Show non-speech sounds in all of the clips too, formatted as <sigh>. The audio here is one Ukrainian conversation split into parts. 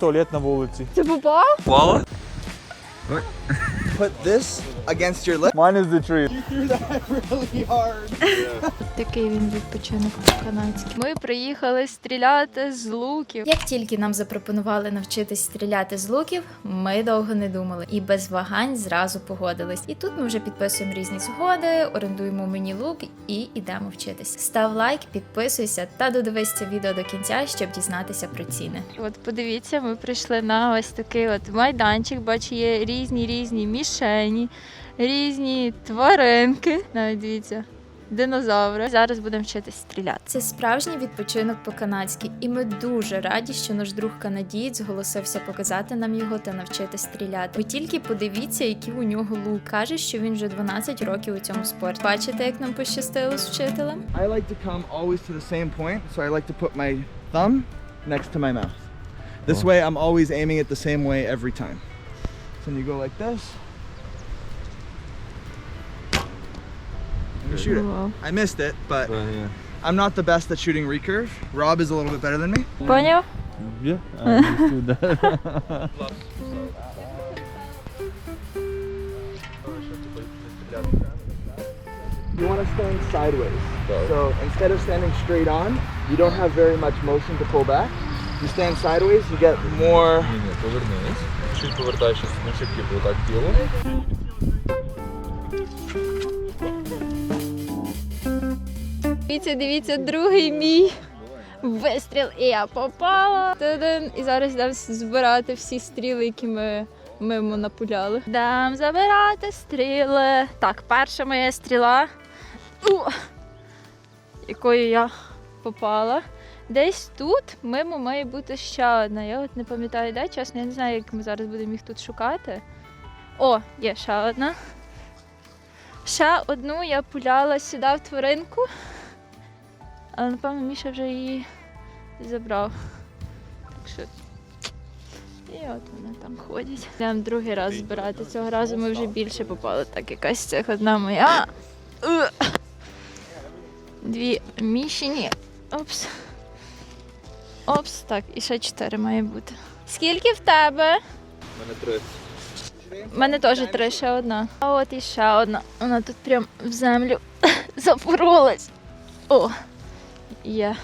Туалет на вулиці. Це попала? Впало? Put this against your lip. Mine is the tree. <laughs> Really hard. <laughs> Такий він відпочинок канадський. Ми приїхали стріляти з луків. Як тільки нам запропонували навчитись стріляти з луків, ми довго не думали і без вагань зразу погодились. І тут ми вже підписуємо різні згоди, орендуємо мені лук і йдемо вчитись. Став лайк, підписуйся та додивись це відео до кінця, щоб дізнатися про ціни. От подивіться, ми прийшли на ось такий от майданчик. Бачу, є різні різні мішені, різні тваринки. Навіть дивіться. Динозаври. Зараз будемо вчитись стріляти. Це справжній відпочинок по-канадськи, і ми дуже раді, що наш друг канадієць зголосився показати нам його та навчити стріляти. Ви тільки подивіться, які у нього лук. Каже, що він вже 12 років у цьому спорті. Бачите, як нам пощастило з вчителем? I like to come always to the same point, so I like to put my thumb next to my mouth. This way, I'm always aiming it the same way every time. So you go like this. And you shoot it. I missed it, but I'm not the best at shooting recurve. Rob is a little bit better than me. Поняв? Yeah, <laughs> I understood that. <laughs> You want to stand sideways. So instead of standing straight on, you don't have very much motion to pull back. You stand sideways, you get more. Ні, ні, повернись. Чуть повертаєшся на шибки, отак тіло. Дивіться, дивіться, другий мій вистріл, і я попала. І зараз йдемо збирати всі стріли, які ми мимо напуляли. Дам забирати стріли. Так, перша моя стріла, у, якою я попала. Десь тут мимо має бути ще одна. Я от не пам'ятаю, де чесно, я не знаю, як ми зараз будемо їх тут шукати. О, є ще одна. Ще одну я пуляла сюди в тваринку. Але напевно Міша вже її забрав. Так що. І от вони там ходять. Йдемо другий раз збирати. Цього разу ми вже більше попали. Так, якась цих одна моя. Дві мішені. Опс. Опс, так, і ще чотири має бути. Скільки в тебе? У мене три. У мене теж три, ще одна. А от і ще одна. Вона тут прям в землю <laughs> запоролась. О, є.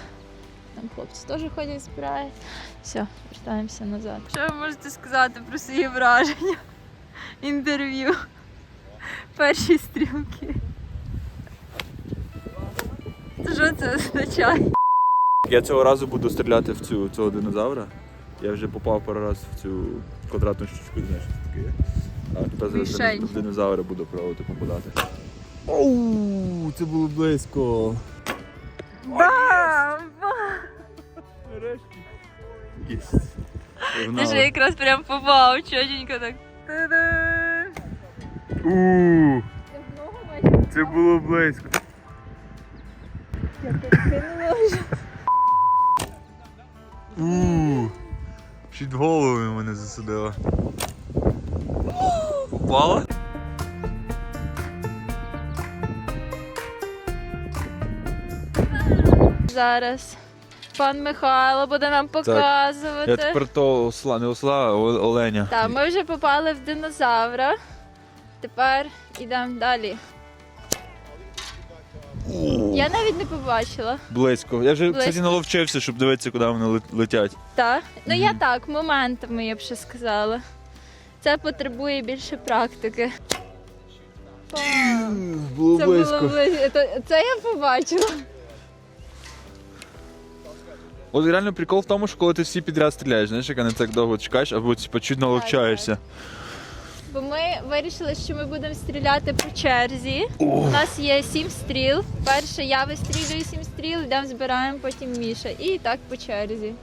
Там хлопці теж ходять, збирають. Все, вертаємося назад. Що ви можете сказати про свої враження? Інтерв'ю. Перші стрілки. Що це означає? Я цього разу буду стріляти в цю цього динозавра. Я вже попав пару раз в цю квадратну штучку, знаєш, що це таке. є. А тепер зараз Мішень. в динозавра буду пробувати попадати. Оу, це було близько. Бам! Ти ж якраз прям попав, чотенько так. Та-дам! У, Це було близько. У, Чуть в голову мене засадила. Упала? Зараз пан Михайло буде нам показувати. Я тепер то осла, не осла, а оленя. Так, ми вже попали в динозавра. Тепер йдемо далі. Я навіть не побачила. Близько. Я вже, Близько. кстати, наловчився, щоб дивитися, куди вони лет- летять. Так? Ну я так, моментами я б ще сказала. Це потребує більше практики. Було Це було близько. Це, це я побачила. От реально прикол в тому, що коли ти всі підряд стріляєш, знаєш, як не так довго чекаєш, або типу, чуть наловчаєшся. Бо ми вирішили, що ми будемо стріляти по черзі. У нас є сім стріл. Перше я вистрілюю сім стріл, йдемо збираємо, потім Міша. І так по черзі.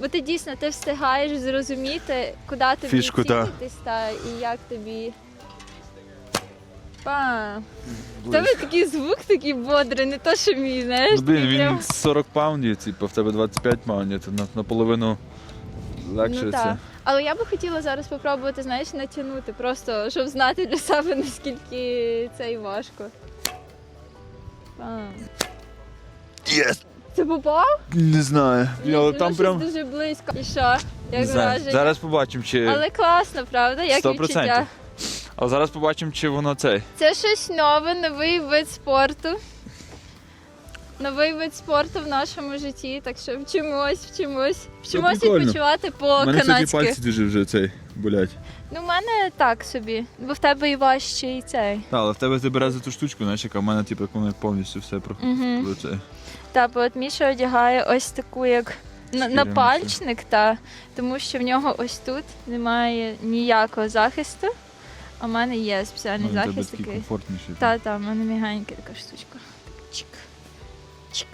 Бо ти дійсно ти встигаєш зрозуміти, куди тобі Фішку, та. цілитись та і як тобі. Па. В тебе такий звук такий бодрий, не то, що мій, знаєш. Ну, блін, такий прям- він 40 паундів, типу, в тебе 25 паундів, це на, наполовину легше Ну, це. Але я би хотіла зараз спробувати, знаєш, натягнути, просто щоб знати для себе, наскільки це і важко. Пам. Єс! Це попав? Не знаю. Ні, Але ну, там щось прям. дуже близько. І що? Не знаю. враження? Зараз побачимо, чи. Але класно, правда? Як 100%. відчуття? Але зараз побачимо, чи воно цей. Це щось нове, новий вид спорту. Новий вид спорту в нашому житті, так що вчимось, вчимось. Вчимось прикольно. відпочивати по-канадськи. дуже вже цей болять. Ну, в мене так собі, бо в тебе і важче, і цей. Так, але в тебе ти бере за ту штучку, знаєш, яка в мене, типу, як воно повністю все проходить. Угу. Це. Та, бо от Міша одягає ось таку, як на, напальчник, та, тому що в нього ось тут немає ніякого захисту, а в мене є спеціальний Ну, захист такий такий. комфортніший. Та, та, в мене мігенька така штучка. Чик. Чик.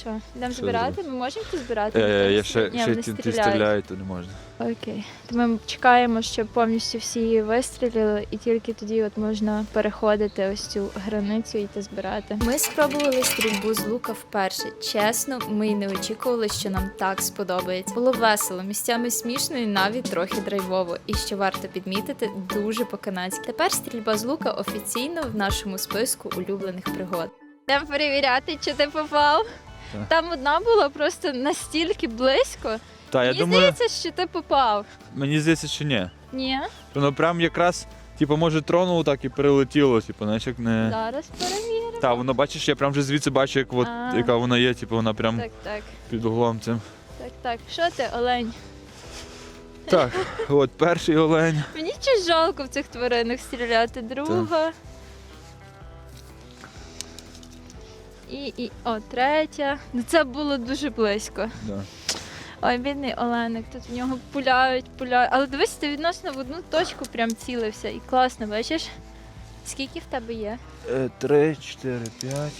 Що, йдемо збирати? Ми можемо тут збирати? Е, я ще. Ні, ще вони ті, ті стріляють. то не можна. Окей. То ми чекаємо, щоб повністю всі її вистрілили, і тільки тоді от можна переходити ось цю границю і йти збирати. Ми спробували стрільбу з лука вперше. Чесно, ми й не очікували, що нам так сподобається. Було весело, місцями смішно і навіть трохи драйвово. І що варто підмітити, дуже по-канадськи. Тепер стрільба з лука офіційно в нашому списку улюблених пригод. Йдемо перевіряти, чи ти попав. Так. Там одна була просто настільки близько. Так, я Мені думаю, здається, що ти попав. мені здається, що ні. Ні, Воно прям якраз, типу, може, тронуло так і перелетіло, типу, знаєш, як не. зараз перевіримо. Так, воно бачиш, я прям вже звідси бачу, як от, А. яка вона є, типу, вона прям Так, так, під углом цим. так, так. Що ти, Олень? Так, от перший олень. Мені чи жалко в цих тваринах стріляти. Друга. І, і, о, третя. Ну це було дуже близько. Да. Ой, бідний Оленик, тут в нього пуляють, пуляють. Але дивись, ти відносно в одну точку прям цілився. І класно, бачиш? Скільки в тебе є? Е, Три, чотири, п'ять.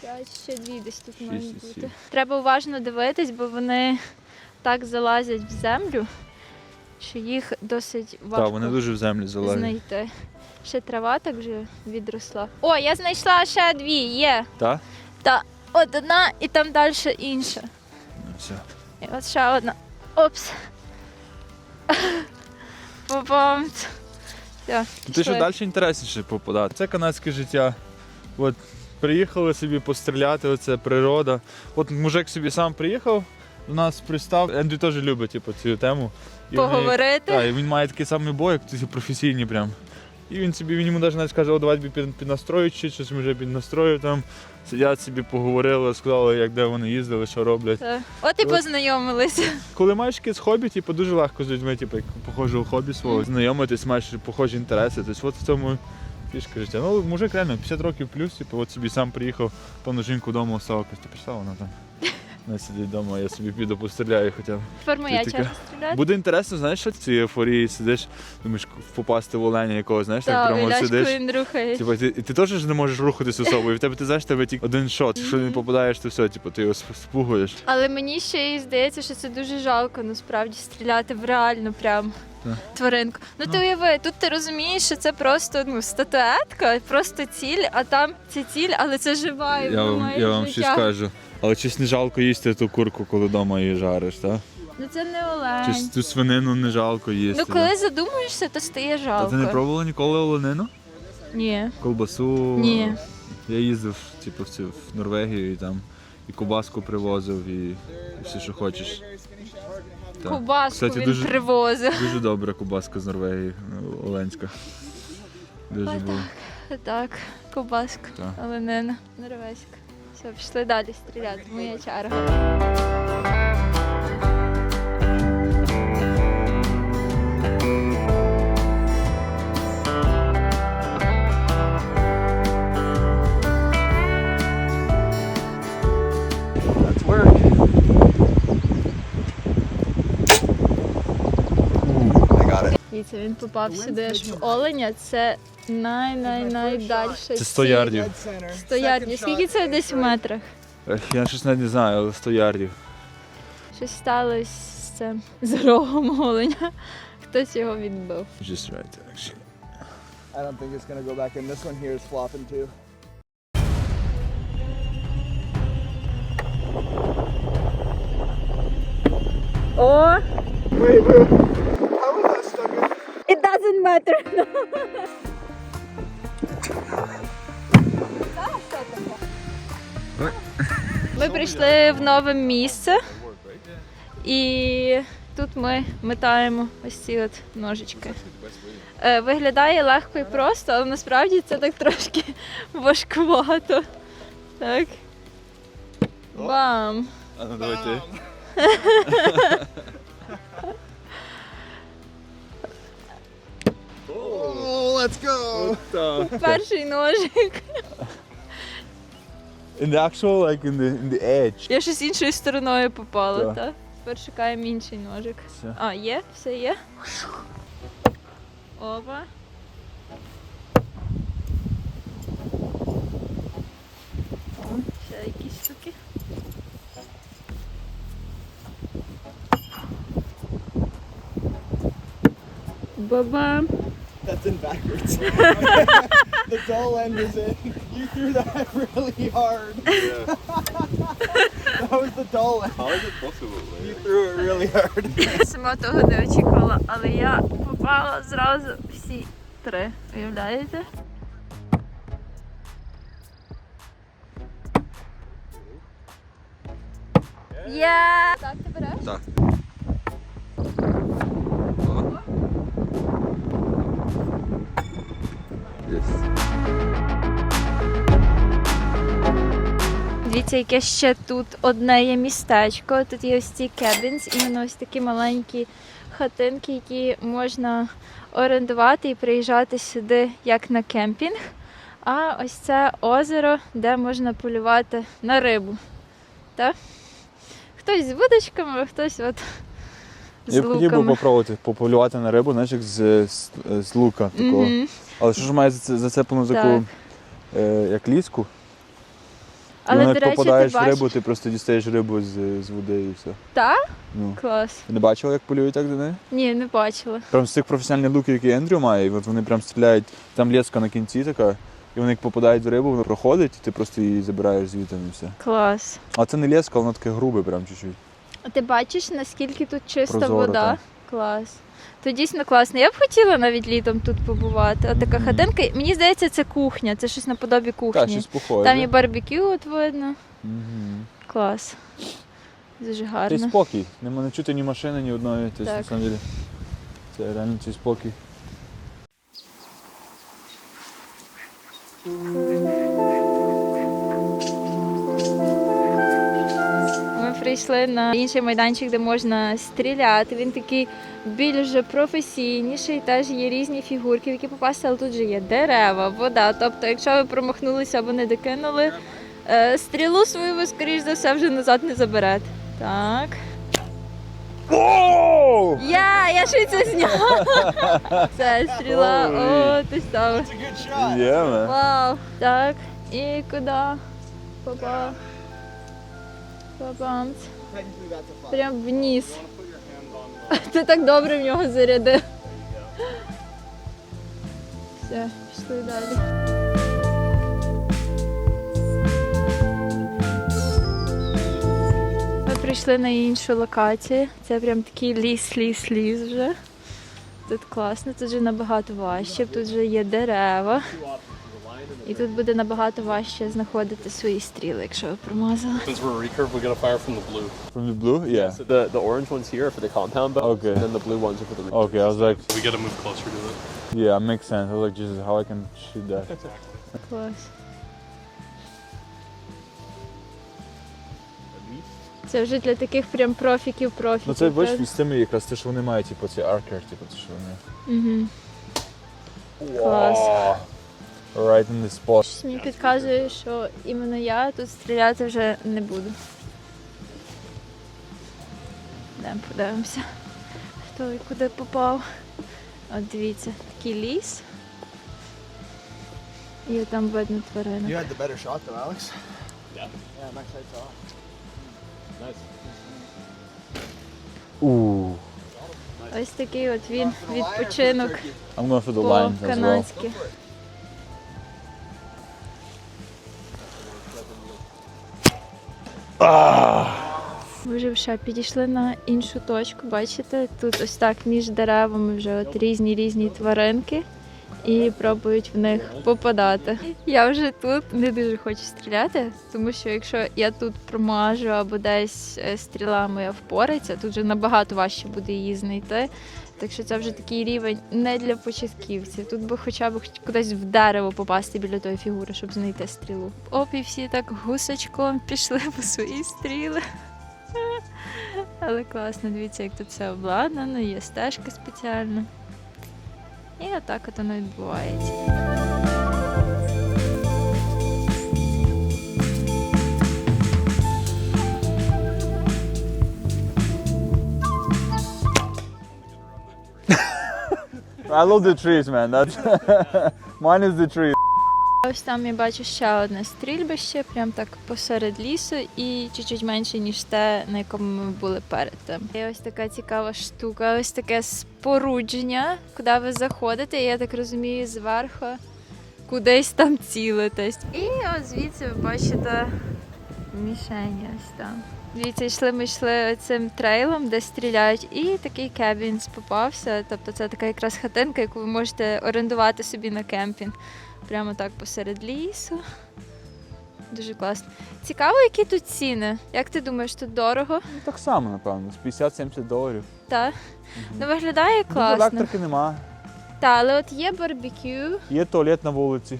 П'ять, ще дві десь тут Шість мають бути. сім. Треба уважно дивитись, бо вони так залазять в землю, що їх досить важко Так, вони дуже в землі залазять. знайти. Ще трава так вже відросла. О, я знайшла ще дві, є. Так? Та от одна і там далі інша. Ну, все. І от ще одна. Опс. Попам. Все, Ти що далі інтересніше попадати. Це канадське життя. От приїхали собі постріляти, оце природа. От мужик собі сам приїхав, до нас пристав. Ендрю теж любить типу, цю тему. І в неї- Поговорити. Так, і він має такий самий бой, як ті професійні прям. І він собі, він йому навіть навіть каже, о, давай під, піднастроїть чи щось вже піднастроїв там. Сидять собі, поговорили, сказали, як де вони їздили, що роблять. Так. От і От. познайомилися. Коли маєш якесь хобі, типу, дуже легко з людьми, типу, як похожого хобі свого, знайомитись, маєш похожі інтереси. Тобто от в цьому фішка життя. Ну, мужик реально 50 років плюс, типу, от собі сам приїхав, певно жінку вдома оставив, якось ти пішла вона там. Не сидить вдома, я собі піду постріляю хоча б. Тепер моя Ти черга стріляти. Буде інтересно, знаєш, що в цій ейфорії сидиш, думаєш, попасти в оленя якогось, знаєш, так Так, прямо Іляшко сидиш. він рухає. Типу, ти, і ти теж ж не можеш рухатись особою, і в тебе ти знаєш, в тебе тільки один шот. Якщо не попадаєш, то все, типу, ти його сп- спугуєш. Але мені ще й здається, що це дуже жалко насправді стріляти в реальну прям Так. тваринку. Ну ти Ну. уяви, тут ти розумієш, що це просто ну, статуетка, просто ціль, а там це ціль, але це жива. і Я вона вам, має я вам життя. щось скажу. Але щось не жалко їсти ту курку, коли вдома її жариш, так? Ну це не Чи олень. ту свинину не жалко їсти. Ну коли задумуєшся, то стає А жалко. ти не пробувала ніколи оленину? Ні. Колбасу? Ні. Я їздив типу, в, цю, в Норвегію і там і кубаску привозив, і, і все, що хочеш. Так. Кубаску Кстати, він дуже- привозив. Дуже добра кубаска з Норвегії, ну, Оленська. Дуже було. Так, кубаска, Так. оленина, норвезька. Все, пішли далі стріляти. Моя черга. Він попав сюди аж в оленя. Це най-най-найдальше. Це 100 ярдів. 100 ярдів. Скільки це десь в метрах? Ех, Я щось навіть не знаю, але 100 ярдів. Щось сталося з цим з рогом оленя. <laughs> Хтось його відбив. Just right, actually. I don't think it's gonna go back in. This one here is flopping too. О! Wait, wait. How was that stuck in? It doesn't matter. <laughs> Ми прийшли в нове місце і тут ми метаємо ось ці от ножички. Е, Виглядає легко і просто, але насправді це так трошки <laughs> важкувато. Так. Бам! А ну давай ти. Oh, let's go. Перший ножик. In the actual, like in the, in the edge. Я щось іншою стороною попала, Так. так? Тепер шукаємо інший ножик. Все. А, є? Все є? Опа. О, Ще якісь штуки. Бабам. That's in backwards. <laughs> the dull end is in. You threw that really <laughs> hard. that <laughs> was the dull end. How is it possible? You threw it really hard. <laughs> Сама того не очікувала, але я попала зразу всі три. Уявляєте? Є! Так, ти береш? Так. Дивіться, яке ще тут одне є містечко. Тут є ось ці кебінс, іменно ось такі маленькі хатинки, які можна орендувати і приїжджати сюди як на кемпінг. А ось це озеро, де можна полювати на рибу. Так? Хтось з вудочками, а хтось от з Я б хотів би луками. попробувати пополювати на рибу, знаєш, як з, з, з лука такого. Мгм. Але що ж має за- зацеплену Так. таку, е, як ліску? Але, воно до як речі, попадаєш ти в бачиш... рибу, ти просто дістаєш рибу з, з води і все. Так? Ну. Клас. Ти не бачила, як полюють так до неї? Ні, не бачила. Прям з цих професіональних луків, які Ендрю має, і от вони прям стріляють, там леска на кінці така, і вони як попадають в рибу, воно проходить, і ти просто її забираєш звідти і все. Клас. А це не леска, воно таке грубе прям чуть-чуть. А ти бачиш, наскільки тут чиста Прозоро, вода? так. Клас. То дійсно класно. Я б хотіла навіть літом тут побувати. От така хатинка. Мені здається, це кухня, це щось наподобі Так, кухні. щось похоже. Там є барбекю, от видно. Угу. Клас. Дуже гарно. спокій. Нема не чути ні машини, ні одної. Тобто, Так. на самом деле, це реально цей спокій. Прийшли на інший майданчик, де можна стріляти. Він такий більш професійніший. Теж є різні фігурки, в які попасти, але тут же є дерева, вода. Тобто, якщо ви промахнулися або не докинули, е, стрілу свою ви, скоріш за все, вже назад не заберете. Так. Я, я ще це зняла. <laughs> Це стріла. О, ти став. Вау. Так. І куди? Попав. Five. Прям вниз. <laughs> Ти так добре в нього зарядив. Все, пішли далі. Ми прийшли на іншу локацію. Це прям такий ліс, ліс, ліс вже. Тут класно, тут вже набагато важче, тут вже є дерева. І тут буде набагато важче знаходити свої стріли, якщо ви промазали. Since we're a recurve, we gotta fire from the blue. From the blue? Yeah. So the, the orange ones here are for the compound bows, Okay. and then the blue ones are for the recurve. Okay, I was like, We gotta move closer to it. yeah, makes sense. I was like, Jesus, how I can shoot that? Клас. Це вже для таких прям профіків профіків. Ну це бачиш з цими якраз те, що вони мають, типу, цей аркер, типу, те, що вони. Угу. Клас. Right in the spot. Щось мені підказує, що іменно я тут стріляти вже не буду. Йдемо подивимося, хто і куди попав. От дивіться, такий ліс. І там видно You had the better shot though, Alex. Yeah. Yeah, my sight's off. Nice. Ooh. Ось такий от він відпочинок? I'm going for the line as well. по-канадськи. Ми вже ще підійшли на іншу точку. Бачите, тут ось так між деревами вже от різні різні тваринки. і пробують в них попадати. Я вже тут не дуже хочу стріляти, тому що якщо я тут промажу або десь е, стріла моя впорається, тут вже набагато важче буде її знайти. Так що це вже такий рівень не для початківців. Тут би хоча б кудись в дерево попасти біля тої фігури, щоб знайти стрілу. Оп, і всі так гусочком пішли по свої стріли. <laughs> Але класно, дивіться, як тут все обладнано, є стежка спеціальна. І отак от воно відбувається. I love the trees, man. That's <laughs> mine is the trees. Ось там я бачу ще одне стрільбище, прям так посеред лісу, і чуть-чуть менше, ніж те, на якому ми були перед тим. І ось така цікава штука, ось таке спорудження, куди ви заходите, і я так розумію, зверху кудись там цілитесь. І от звідси ви бачите мішені ось там. Дивіться, йшли ми йшли цим трейлом, де стріляють, і такий кебінс попався. Тобто це така якраз хатинка, яку ви можете орендувати собі на кемпінг. Прямо так посеред лісу. Дуже класно. Цікаво, які тут ціни. Як ти думаєш, тут дорого? Ну, так само, напевно, з 50-70 доларів. Так. Ну виглядає Ну, класно. електрики нема. Так, але от є барбекю. Є туалет на вулиці.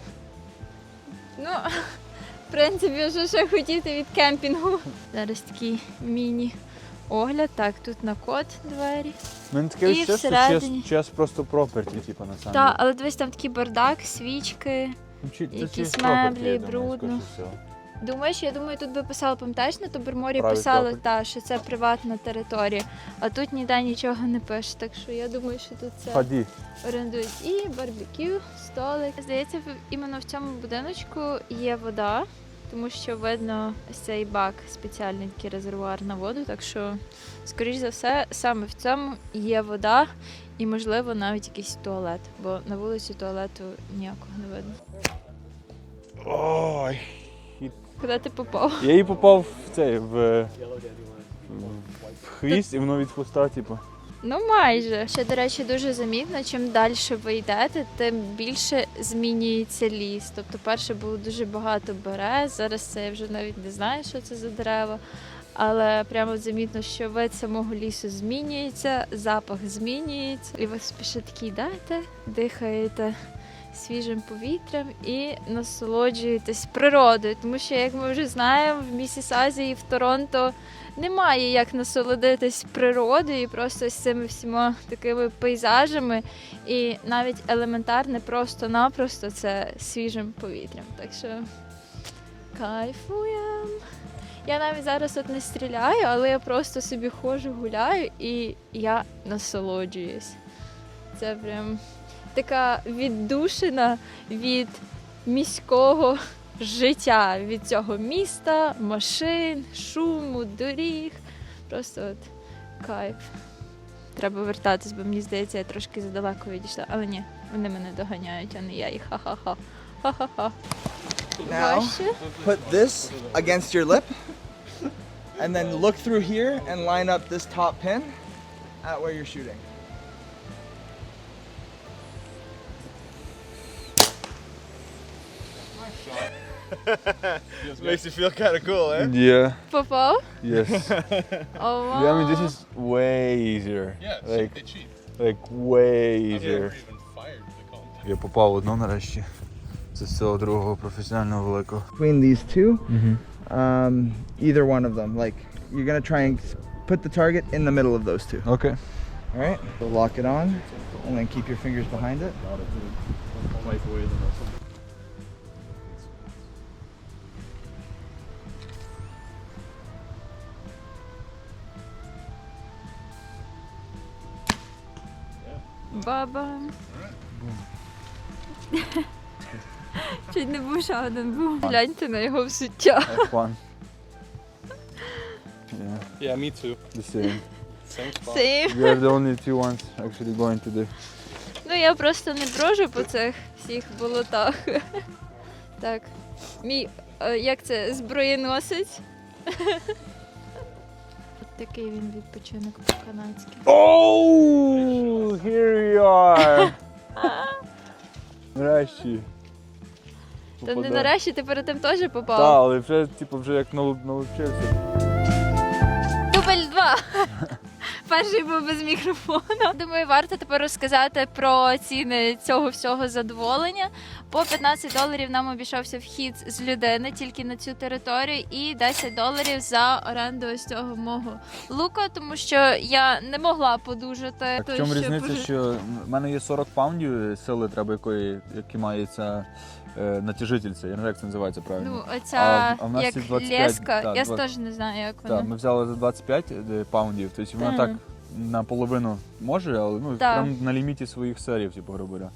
Ну, в принципі, вже ще хотіти від кемпінгу. Зараз такий міні-огляд. Так, тут на код двері. Мене таке І всередині. час, час просто проперті, типу, на самому. Так, але дивись, там такий бардак, свічки. Ну, якісь меблі, брудно. Думаєш, я думаю, тут би писали, пам'ятаєш, на Тоберморі Private писали, та, що це приватна територія, а тут ніде нічого не пише. Так що я думаю, що тут це Ході. орендують і барбекю, столик. Здається, в- іменно в цьому будиночку є вода, тому що видно ось цей бак, спеціальний такий резервуар на воду. Так що, скоріш за все, саме в цьому є вода і, можливо, навіть якийсь туалет, бо на вулиці туалету ніякого не видно. Ой. Куди ти попав? Я їй попав в цей, в, в хвіст, і воно від хвоста, типу. Ну, майже. Ще, до речі, дуже замітно, чим далі ви йдете, тим більше змінюється ліс. Тобто, перше було дуже багато берез, зараз це я вже навіть не знаю, що це за дерева. Але прямо замітно, що вид самого лісу змінюється, запах змінюється, і ви спіше такі йдете, дихаєте свіжим повітрям і насолоджуєтесь природою. Тому що, як ми вже знаємо, в Місісазі і в Торонто немає як насолодитись природою і просто з цими всіма такими пейзажами, і навіть елементарне просто-напросто це свіжим повітрям. Так що кайфуємо. Я навіть зараз от не стріляю, але я просто собі ходжу, гуляю і я насолоджуюсь. Це прям така віддушина від міського життя, від цього міста, машин, шуму, доріг. Просто от кайф. Треба вертатись, бо мені здається, я трошки задалеко відійшла. Але ні, вони мене доганяють, а не я їх. Ха-ха-ха. Ха-ха-ха. Now, put this against your lip, and then look through here and line up this top pin at where you're shooting. Makes you feel kind of cool, eh? Yeah, Попав? yes. <laughs> О, Yeah, I mean, this is way easier. Yeah, Like, they cheat. like way I've easier. never even fired the compact. Я попав в одну нарешті. Це з цього другого професіонального великого. Between these two, um, either one of them. Like, you're gonna try and s- put the target in the middle of those two. Окей. All right? So lock it on, and then keep your fingers behind it. Баба. Чуть не був ще один був. Гляньте на його взуття. Have fun. Yeah, Yeah, me too. the same. Same spot. Сейм. We are the only two ones actually going today. Ну я просто не брожу по цих всіх болотах. Так. Мій, е, як це, зброєносець. Такий він відпочинок по-канадськи. Oh, here we are. нарешті. Та не попадаю. нарешті ти перед тим теж попав. Так, але вже, типу, вже як налу- налучився. Дубль два. <laughs> Перший був без мікрофона. Думаю, варто тепер розказати про ціни цього всього задоволення. По 15 доларів нам обійшовся вхід з людини тільки на цю територію, і 10 доларів за оренду ось цього мого лука, тому що я не могла подужати. Так, в чому що різниця, що в мене є 40 паундів сили, треба якої, які має е, натяжитель, це, я не знаю, як це називається правильно. Ну, оця А- а в нас як 25, леска, так, я два- теж не знаю, як вона. Так, ми взяли за 25 е, паундів, тобто вона Мгм. так наполовину може, але ну, Так. прям на ліміті своїх серів, типу, грубо говоря.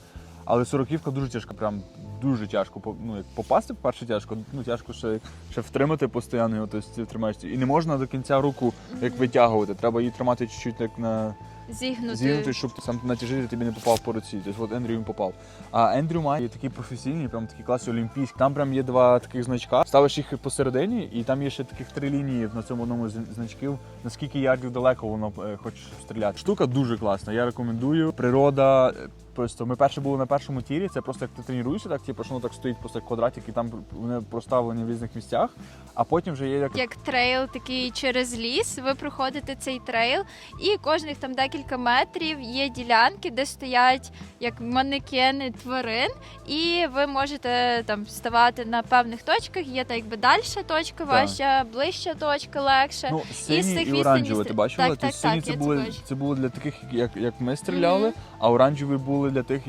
Але сороківка дуже тяжка, прям дуже тяжко. Ну, як попасти, перше тяжко, ну тяжко ще, ще втримати постійно його, тобто. І не можна до кінця руку як витягувати. Треба її тримати чуть-чуть як на Зігнути. зігнути, щоб сам натяжитель тобі не попав по руці. Тобто от Ендрю він попав. А Ендрю має такі професійні, прям такі класи олімпійські. Там прям є два таких значка. Ставиш їх посередині, і там є ще таких три лінії на цьому одному з значків. Наскільки ярдів далеко воно е, хоче стріляти. Штука дуже класна. Я рекомендую. Природа. Просто ми перше були на першому тірі. Це просто як ти тренуєшся, так типу, що воно так стоїть просто як квадратик, і там вони проставлені в різних місцях. А потім вже є як Як трейл такий через ліс, ви проходите цей трейл, і кожних там декілька метрів є ділянки, де стоять як манекени тварин, і ви можете там ставати на певних точках. Є так якби дальша точка, ваша ближча точка легше. Ну, І з сині цих і, оранжеві, ти бачила? Так, так, сині так, це це були це було для таких, як, як ми стріляли, Мгм. а оранжеві були для тих,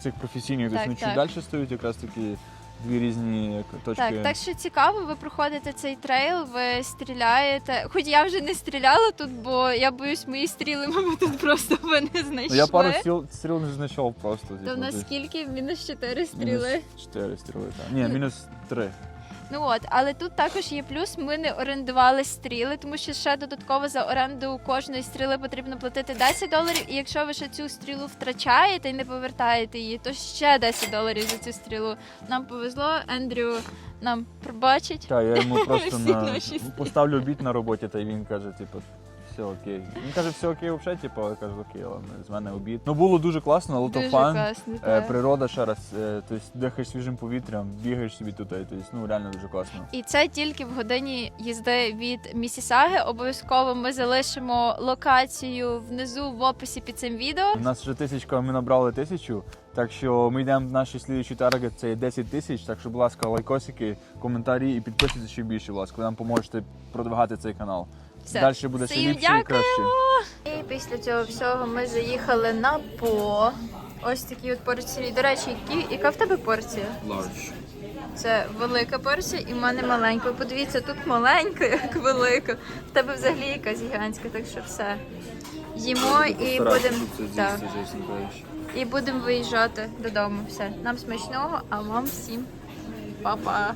цих професійних. Так, далі стоять якраз такі дві різні точки. Так, так що цікаво, ви проходите цей трейл, ви стріляєте. Хоч я вже не стріляла тут, бо я боюсь, мої стріли, мабуть, тут просто ви не знайшли. Ну, я пару стріл, стріл не знайшов просто. То в нас скільки? Мінус 4 стріли. Мінус 4 стріли, так. Ні, мінус 3. Ну от, але тут також є плюс. Ми не орендували стріли, тому що ще додатково за оренду кожної стріли потрібно платити 10 доларів. І якщо ви ще цю стрілу втрачаєте і не повертаєте її, то ще 10 доларів за цю стрілу. Нам повезло, Ендрю нам пробачить. Так, я йому <laughs> просто Всі на... наші стріли. поставлю обід на роботі, та й він каже, типу, все окей. Він каже, все окей, взагалі, типу, я кажу, окей, ладно, з мене обід. Ну було дуже класно, але то Дуже фан. класно. Е, так. природа ще раз, е, тобто дихаєш свіжим повітрям, бігаєш собі тут, тобто, ну реально дуже класно. І це тільки в годині їзди від Місісаги. Обов'язково ми залишимо локацію внизу в описі під цим відео. У нас вже тисячка, ми набрали тисячу, так що ми йдемо в наші слідчі таргет, це є 10 тисяч, так що, будь ласка, лайкосики, коментарі і підписуйтесь ще більше, будь ласка, ви нам поможете продвигати цей канал. Все. Далі буде ще ліпше і краще. І після цього всього ми заїхали на по. Ось такі от порції. До речі, які, яка в тебе порція? Large. Це велика порція і в мене маленька. Подивіться, тут маленька, як велика. В тебе взагалі якась гігантська, так що все. Їмо і будемо так, і будемо виїжджати додому. Все. Нам смачного, а вам всім па-па.